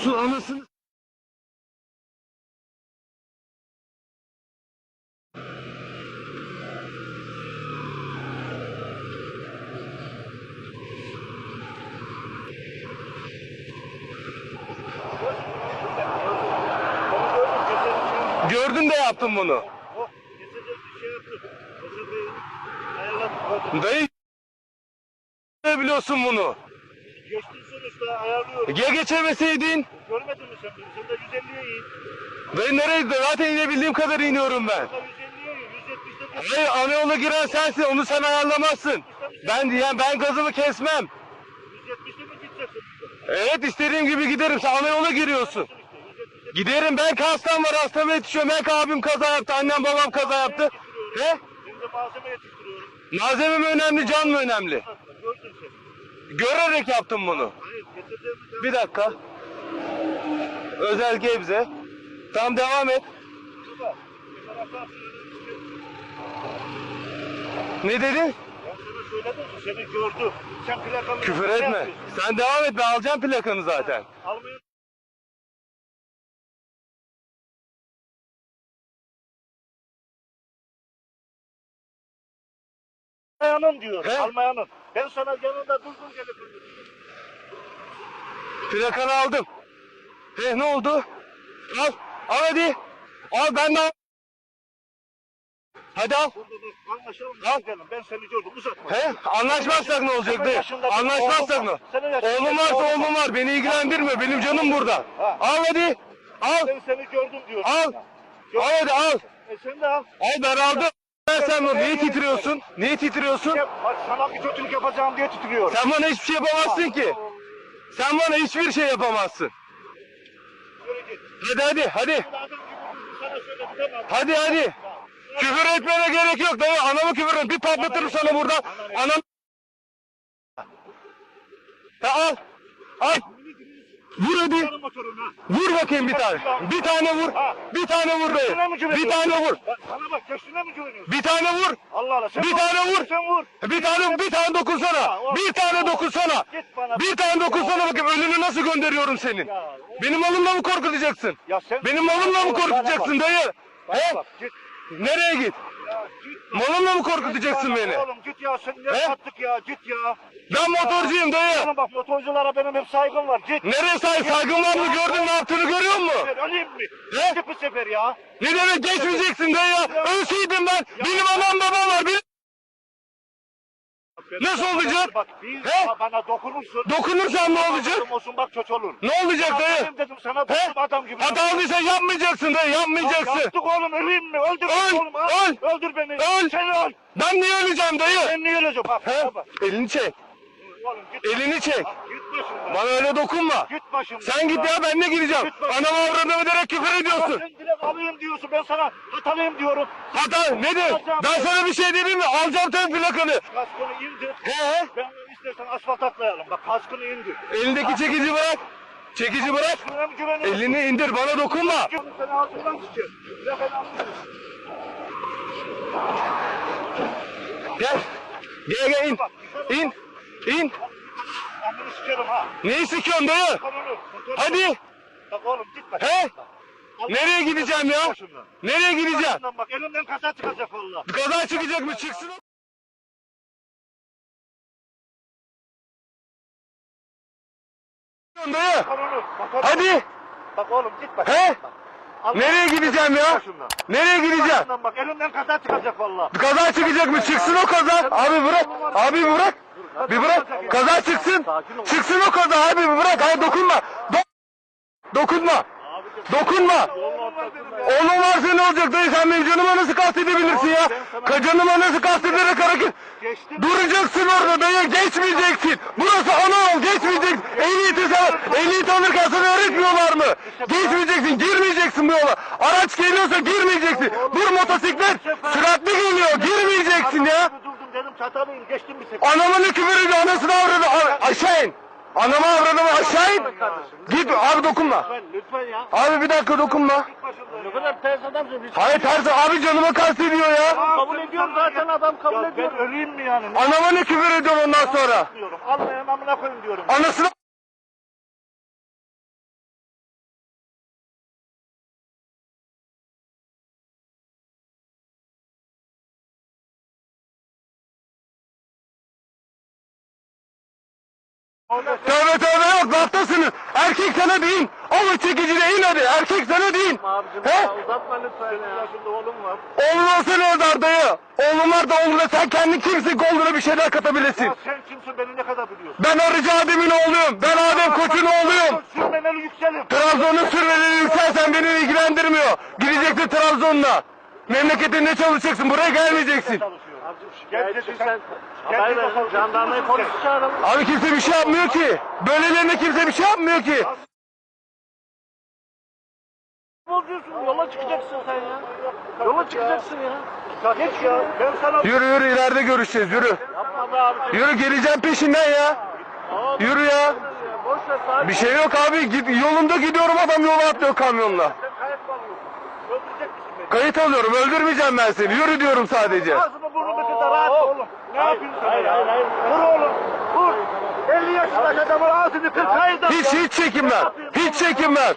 yapıyorsun anasını? Gördün de yaptın bunu. Dayı ne biliyorsun bunu? Geçtin sonuçta ayarlıyorum. Ya geçemeseydin? Görmedin mi sen? Sen de 150'ye in. Dayı nereye? Zaten inebildiğim kadar iniyorum ben. De 150'ye in. 170'te dur. Hayır ana yola giren sensin onu sen ayarlamazsın. Ben diyen ben gazımı kesmem. 170'te mi gideceksin? Evet istediğim gibi giderim sen ana yola giriyorsun. İşte 170'te Giderim ben hastam var hastama yetişiyorum. Belki abim kaza yaptı annem babam kaza yaptı. He? Şimdi malzeme yetiştiriyorum. Malzeme mi önemli can mı önemli? Görerek yaptım bunu. Hayır Bir dakika. Özel Gebze. Tamam devam et. Ne dedin? Ben sana söyledim ki seni gördüm. Sen plakamı Küfür ne etme. yapıyorsun? Sen devam et ben alacağım plakanı zaten. Almaya Almayanın diyor. He? Almayanın. Ben sana yanında durdum gelip Plakanı aldım. He ne oldu? Al. Al hadi. Al ben de al. Hadi al. Burada bak anlaşalım. Al. Gidelim. Ben seni gördüm. Uzatma. He? Anlaşmazsak ne olacak bir Anlaşmazsak oğlum ne? Oğlum varsa oğlum var. Beni ilgilendirmiyor. Benim canım burada. Ha. Al hadi. Al. Ben seni gördüm diyor. Al. Yok. Al hadi al. E sen de al. Al ben aldım. Ben sen bunu niye titriyorsun? Niye titriyorsun? Bak sana bir kötülük yapacağım diye titriyor. Sen bana hiçbir şey yapamazsın ki. Sen bana hiçbir şey yapamazsın. Hadi hadi hadi. Hadi hadi. Küfür etmene gerek yok dayı. Anamı küfür et. Bir patlatırım sana burada. Anam. Ha, al. Al. Vur hadi. Vur bakayım bir tane. Bir tane vur. Bir tane vur güveniyorsun? Bir tane vur. Bana bak geçtiğine mi güveniyorsun? Bir tane vur. Allah Allah. Sen Bir tane vur. Sen vur. Bir tane bir tane dokunsana. Bir tane dokunsana. Bir tane dokunsana bakayım ölünü nasıl gönderiyorum senin. Benim malımla mı korkutacaksın? Ya sen... Benim malımla mı korkutacaksın dayı? He? Nereye git? Malımla mı korkutacaksın beni? Oğlum git ya sen ne yaptık ya git ya. Ben motorcuyum dayı. Bak motorculara benim hep saygım var git. Nereye say saygın var mı gördün ne yaptığını görüyor musun? Öleyim mi? He? Git bu sefer ya. Ne demek geçmeyeceksin dayı ya? Ölseydim ben. Benim anam babam var. Benim... Nasıl olacak? Bak bir He? bana dokunursun. Dokunursam ne olacak? Olsun bak kötü olur. Ne olacak dayı? Adamım dedim sana He? adam gibi. Hata aldıysan yapmayacaksın dayı Ya yapmayacaksın. Yaptık oğlum öleyim mi? Öldür Öl, beni oğlum. öl. Öldür beni. Öl. Sen öl. Ben niye öleceğim dayı? Ben niye öleceğim? Bak. Bak. Elini çek. Oğlum git. Elini çek. Git başımdan. Bana öyle dokunma. Git başımdan. Sen git ya ben ne gideceğim? Git bak. Anam avradımı direkt küfür ediyorsun. sen direkt alayım diyorsun. Ben sana hatalıyım diyorum. Hata nedir? Ben sana bir şey dedim mi? Alacağım tabii plakanı. Kaskını indir. He? Ben istersen asfalt atlayalım. Bak kaskını indir. Elindeki çekici bırak. Çekici bırak. Şuna mı güveniyorsun? Elini indir bana dokunma. Seni altından anlıyorum. Gel. Gel gel in. İn. İn. Amını sikerim ha. Neyi sıkıyorsun dayı? Hadi. Bak oğlum gitme. He? Nereye gideceğim ya? Başımdan. Nereye gideceğim? Başımdan Bak elimden kasa çıkacak valla. Kaza çıkacak mı? Çıksın. Dayı. Bak oğlum. Hadi. Bak oğlum gitme. He? Allah- Nereye gideceğim ya? Başımdan. Nereye gideceğim? Bak elimden kasa çıkacak valla. Kaza çıkacak mı? Çıksın o kaza. Abi bırak. Abi bırak. Bir bırak. Kaza çıksın. Çıksın o kaza abi bir bırak. Hayır dokunma. Do- dokunma. Dokunma. Oğlum varsa ne olacak dayı sen benim canıma nasıl kastedebilirsin ya? Ka canıma nasıl kastederek hareket... Duracaksın orada dayı geçmeyeceksin. Burası ana yol geçmeyeceksin. Ehliyeti sen ehliyet alırken sana öğretmiyorlar mı? Geçmeyeceksin girmeyeceksin bu yola. Araç geliyorsa girmeyeceksin. Dur motosiklet süratli geliyor girmeyeceksin ya. Durdum dedim geçtim bir sefer. Anamın küfür ediyor anasını avradı. A- aşağı in. Anamı avradımı aşağı in. Git abi dokunma. Lütfen lütfen ya. Abi bir dakika dokunma. Ne kadar ters adamsın. Hayır tersi abi canıma kastediyor ya. kabul ediyorum zaten adam kabul ediyor. Ben öleyim mi yani? Ne küfür ediyor ondan sonra? diyorum? Almayan amına koyun diyorum. Anasını Tövbe tövbe yok zaptasınız. Erkek sana deyin. Alın çekicine in hadi. Erkek sana deyin. Abicim He? ya uzatma lütfen ya. yaşında oğlum var. Oğlun olsa ne eder dayı? Oğlun var da oğluna sen kendi kimsin koluna bir şeyler katabilirsin. Ya sen kimsin beni ne kadar biliyorsun? Ben Arıcı Adem'in oğluyum. Ben Adem Koç'un oğluyum. Sürmeneli yükselim. Trabzon'un sürmeleri yükselsen beni ilgilendirmiyor. Gideceksin Trabzon'la. Memleketinde çalışacaksın. Buraya gelmeyeceksin. Çalışıyor. Abicim şikayetçi sen. Haber verin jandarmayı polisi çağıralım. Abi kimse bir şey yapmıyor ki. Böylelerine kimse bir şey yapmıyor ki. bozuyorsun? Yola çıkacaksın sen ya. Yola çıkacaksın ya. Geç ya. Ben sana Yürü yürü ileride görüşeceğiz yürü. yapma be abi. Yürü geleceğim peşinden ya. Yürü ya. Bir şey yok abi. Git, yolunda gidiyorum adam yola atlıyor kamyonla. Kayıt alıyorum öldürmeyeceğim ben seni. Yürü diyorum sadece. Oğlum. Ne yapıyorsun hayır, hayır, hayır. Vur oğlum. Vur. 50 yaşındaki adamın ağzını kır kayıt al. Hiç hiç çekinmem. Hiç çekinmem.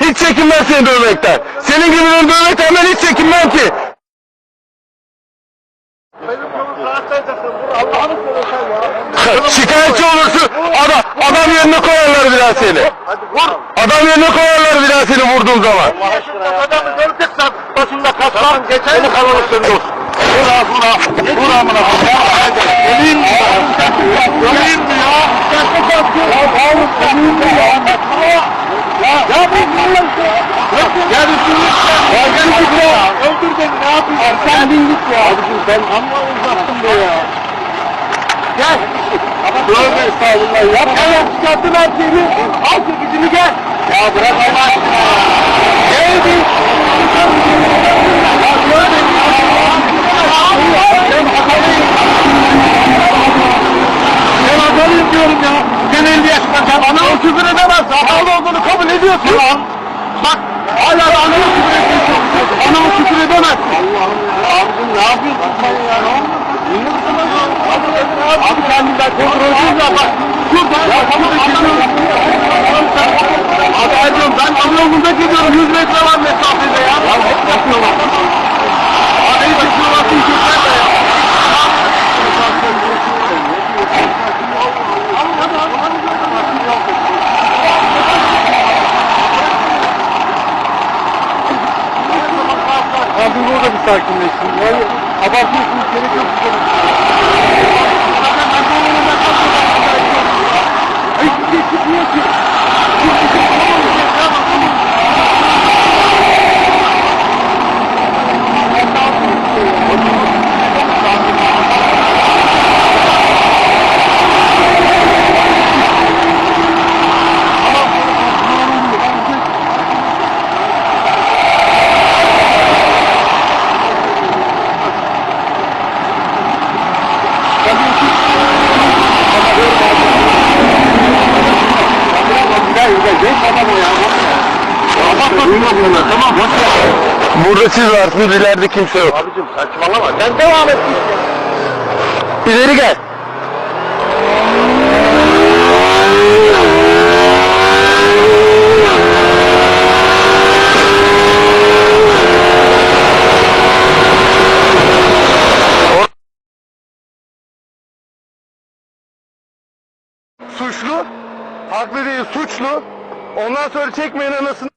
Hiç çekinmem seni dövmekten. Senin gibileri dövmekten ben hiç çekinmem ki. Benim yolum rahatlayacaksın. Allah'ını seversen ya. Şikayetçi olursun. Adam, adam yerine koyarlar bir daha seni. Vur. Adam yerine koyarlar bir daha seni vurduğum zaman. 50 yaşında adamı göreceksen başında kaslan. Seni kavurursun dur. Vur ağzına. Vur amına. Geleyim mi ya? Geleyim mi ya? Ya oğlum geleyim mi ya? Ya bu ya? Gel üstüne. Ya gel ya. Öldür beni ne yapıyorsun? Sen bin git ya. Abicim ben amma uzattım be ya. Gel. Tövbe estağfurullah. Yapma ya. Çıkarttın her şeyini. Al çekicini gel. Ya bırak Allah aşkına. Gel bir. Ya beni. Ben hatalıyım. Ben hatalıyım diyorum ya. Sen 50 yaşında sen anamı küfür edemezsin. Hatalı olduğunu kabul ediyorsun lan. Bak hala da anamı küfür ediyorsun. Anamı küfür edemezsin. Allah'ım ya. Abicim ne yapıyorsun sen ya? Ne oldu? Abi kendinden kontrolsüz ya bak. Şurada. Ya tamam anlamıyorum. Abi Ercan ben Anadolu'da gidiyorum 100 metre var mesafede ya. Ya hep yapıyorlar. Abi hep yapıyorlar. Ya. Abi burada bir sakinleşsin. Yani abartıyorsunuz gerek yok. Burada siz varsınız, ileride kimse yok. Abicim saçmalama. Sen devam et. İleri gel. Suçlu, haklı değil suçlu. Ondan sonra çekmeyin anasını.